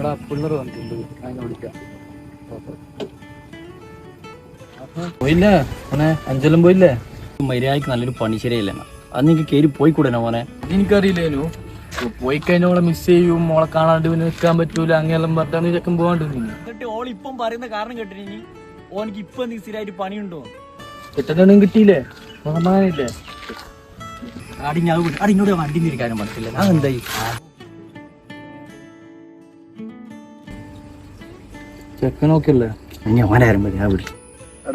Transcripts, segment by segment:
എടാ പിള്ളർ വന്നിട്ടുണ്ട് അതിനെ വിളിക്കാം. പോയില്ലേ? മോനെ അഞ്ചലും പോയില്ലേ? മര്യാദയ്ക്ക് നല്ലൊരു പണി ശരിയല്ലേ അത് നിങ്ങൾക്ക് കയറി പോയി കൂടെ മോനെ? എനിക്കറിയില്ലേനു. പോയി കഴിഞ്ഞ ഓളെ മിസ് ചെയ്യും മോളെ കാണാണ്ട് പിന്നെ നിൽക്കാൻ പറ്റൂല അങ്ങനെല്ലാം പറഞ്ഞാണ് ചെക്കൻ പോകാണ്ട് എന്നിട്ട് ഓൾ ഇപ്പം പറയുന്ന കാരണം കേട്ടിനി ഓനിക്ക് ഇപ്പൊ എന്തെങ്കിലും സ്ഥിരമായിട്ട് പണിയുണ്ടോ? കിട്ടുന്നുണ്ടെങ്കിൽ കിട്ടിയില്ലേ? സമാധാനില്ലേ അടി അടിഞ്ഞോട് അടി എന്നോട് വണ്ടി കാര്യം പറ്റില്ല ഞാൻ എന്തായി?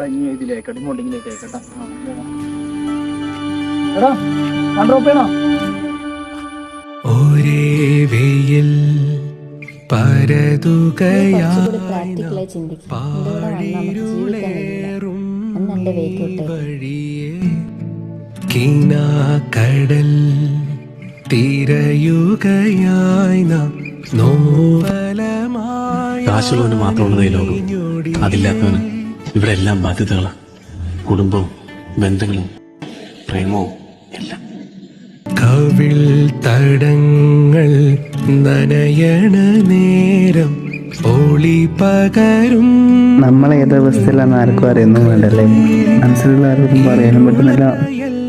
ഇനി ഇതിലേക്ക് ഇങ്ങോട്ടിങ്ങിലേക്ക് കേട്ടാ. എടാ കണ്ടോപ്പേണോ ഒരേ വെയിൽ പരതുകയായി കുറച്ചുകൂടി പ്രാക്ടിക്കലായി തിരയുകയായി നാം നോവലമായ കാശുള്ളവന് മാത്രമുള്ളത് ഈ ലോകം. അതില്ലാത്തവന് ഇവിടെ എല്ലാം ബാധ്യതകളാണ് കുടുംബവും ബന്ധങ്ങളും പ്രേമവും എല്ലാം. കവിൾ തടങ്ങൾ നനയണ നേരം ഒളി പകരും നമ്മൾ ഏത് അവസ്ഥയിലാണെന്ന് ആർക്കും അറിയുന്നു വേണ്ടല്ലേ മനസ്സിലുള്ള ആർക്കും പറയാനും പറ്റുന്നില്ല.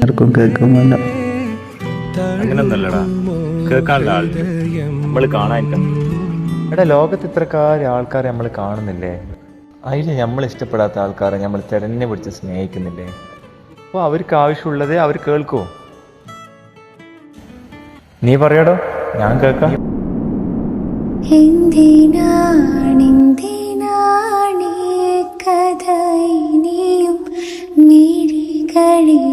ആർക്കും കേൾക്കും വേണ്ട അങ്ങനൊന്നല്ലടാ കേൾക്കാനുള്ള ആളുണ്ട് എടാ ലോകത്ത് ഇത്രക്കാര്യം ആൾക്കാരെ നമ്മൾ കാണുന്നില്ലേ? അതിൽ നമ്മൾ ഇഷ്ടപ്പെടാത്ത ആൾക്കാരെ നമ്മൾ തിരഞ്ഞു പിടിച്ച് സ്നേഹിക്കുന്നില്ലേ? അപ്പോൾ അവർക്ക് ആവശ്യമുള്ളത് അവർ കേൾക്കുമോ നീ പറയാടോ ഞാൻ കേൾക്കാം. എന്തിനാണെന്തിനാണ് കഥ ഇനിയും മിഴികളിൽ